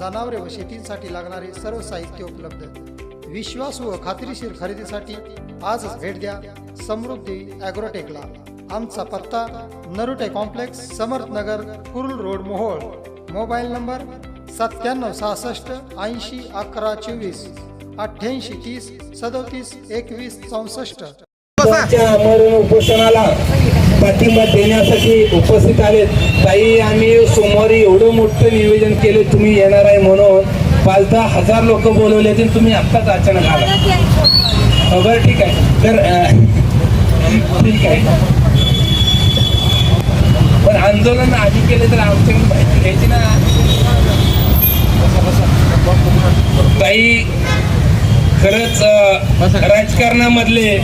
जनावरे व शेतीसाठी लागणारे सर्व साहित्य उपलब्ध विश्वासू व खात्रीशीर खरेदीसाठी आजच भेट द्या समृद्धी ॲग्रोटेकला. आमचा पत्ता Narute complex Samarth Nagar Kurul road Mohol. Mobile number सत्त्याण्णव सहासष्ट ऐंशी अकरा चोवीस अठ्ठ्याऐंशी तीस सदोतीस एकवीस चौसष्ट. आमच्या मरण उपोषणाला पाठिंबा देण्यासाठी उपस्थित आलेत. ताई आम्ही सोमवारी एवढं मोठं नियोजन केले तुम्ही येणार आहे म्हणून. पाच दहा हजार लोक बोलवले ते तुम्ही आत्ताच अचानक आला. हो, बरं ठीक आहे. तर ठीक आहे. पण आंदोलन आधी केले तर आमच्याकडे माहिती घ्यायची ना. ताई खरंच राजकारणामधले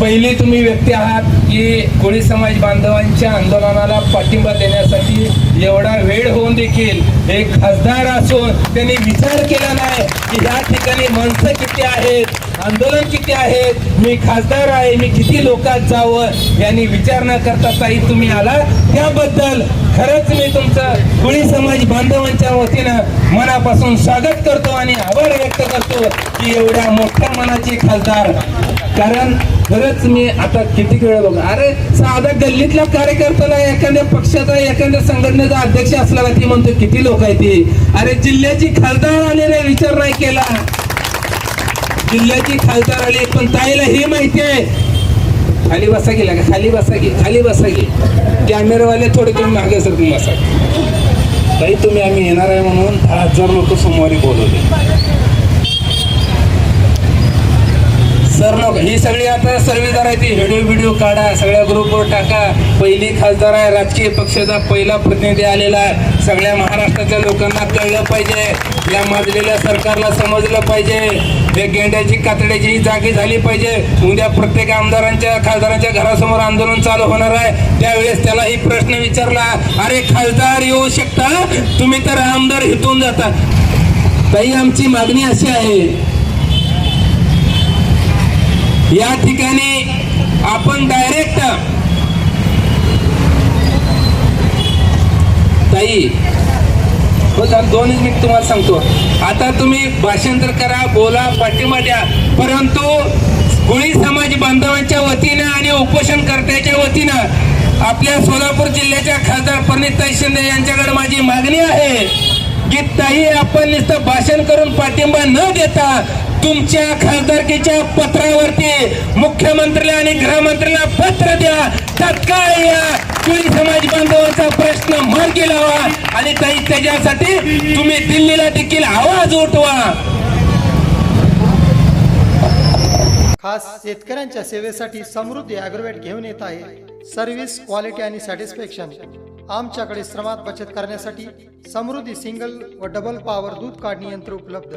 पहिले तुम्ही व्यक्ती आहात की कोळी समाज बांधवांच्या आंदोलनाला पाठिंबा देण्यासाठी एवढा वेळ होऊन देखील एक खासदार असून त्यांनी विचार केला नाही की या ठिकाणी माणसं किती आहेत आंदोलन किती आहेत मी खासदार आहे मी किती लोकात जावं यांनी विचार न करता ताई तुम्ही आला त्याबद्दल खरंच मी तुमचं कोळी बांधवांच्या वतीनं मनापासून स्वागत करतो आणि आभार व्यक्त करतो की एवढ्या मोठ्या मनाचे खासदार. कारण खरंच मी आता किती वेळ बघ अरे साधा गल्लीतल्या कार्यकर्त्याला एखाद्या पक्षाचा एखाद्या संघटनेचा अध्यक्ष असला ती म्हणतो किती लोक आहे ती अरे जिल्ह्याची खासदार आलेले विचार नाही केला. जिल्ह्याची खासदार आली पण ताईला हे माहिती आहे. खाली बसा गेला का खाली बसा गे खाली बसा गे कॅमेरावाले थोडे तुम्ही मागे सर तुम्ही बसा. ताई तुम्ही आम्ही येणार आहे म्हणून दहा हजार लोक सोमवारी बोलवले. सर लोक ही सगळी आता सर्वेदार आहे ती व्हिडिओ व्हिडिओ काढा सगळ्या ग्रुपवर टाका. पहिली खासदार आहे राजकीय पक्षाचा पहिला प्रतिनिधी आलेला आहे. सगळ्या महाराष्ट्राच्या लोकांना कळलं पाहिजे. या मजलेल्या सरकारला समजलं पाहिजे. हे गेंड्याची कातड्याची ही जागी झाली पाहिजे. उद्या प्रत्येक आमदारांच्या खासदारांच्या घरासमोर आंदोलन चालू होणार आहे. त्यावेळेस त्याला ही प्रश्न विचारला अरे खासदार येऊ शकता? तुम्ही तर आमदार हितून जाता. ताई आमची मागणी अशी आहे या ठिकाणी आपण डायरेक्ट ताई हो सर दोनच मिनिट तुम्हाला सांगतो. आता तुम्ही भाषांतर करा बोला पाठिंबा द्या. परंतु कोळी समाज बांधवांच्या वतीनं आणि उपोषणकर्त्याच्या वतीनं आपल्या सोलापूर जिल्ह्याच्या खासदार परिणिताई शिंदे यांच्याकडे माझी मागणी आहे की ताई आपण नुसतं भाषण करून पाठिंबा न देता तुमच्या खासदारकीच्या पत्रावरती मुख्यमंत्र्याला आणि गृहमंत्र्याला पत्र द्या. तत्काळ या कोळी समाज बांधवांचा प्रश्न मार्गी लावा आणि ताई त्याच्यासाठी तुम्ही दिल्लीला देखील आवाज उठवा. खास शेतकऱ्यांच्या सेवेसाठी समृद्धी ॲग्रोवेट घेऊन येत आहे. सर्व्हिस क्वालिटी आणि सॅटिस्फॅक्शन आमच्याकडे श्रमात बचत करण्यासाठी समृद्धी सिंगल व डबल पॉवर दूध काढणी यंत्र उपलब्ध.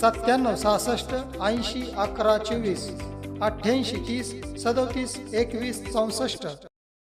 सत्त्याण्णव सहासष्ट ऐंशी अकरा चोवीस अठ्ठ्याऐंशी तीस सदोतीस एकवीस चौसष्ट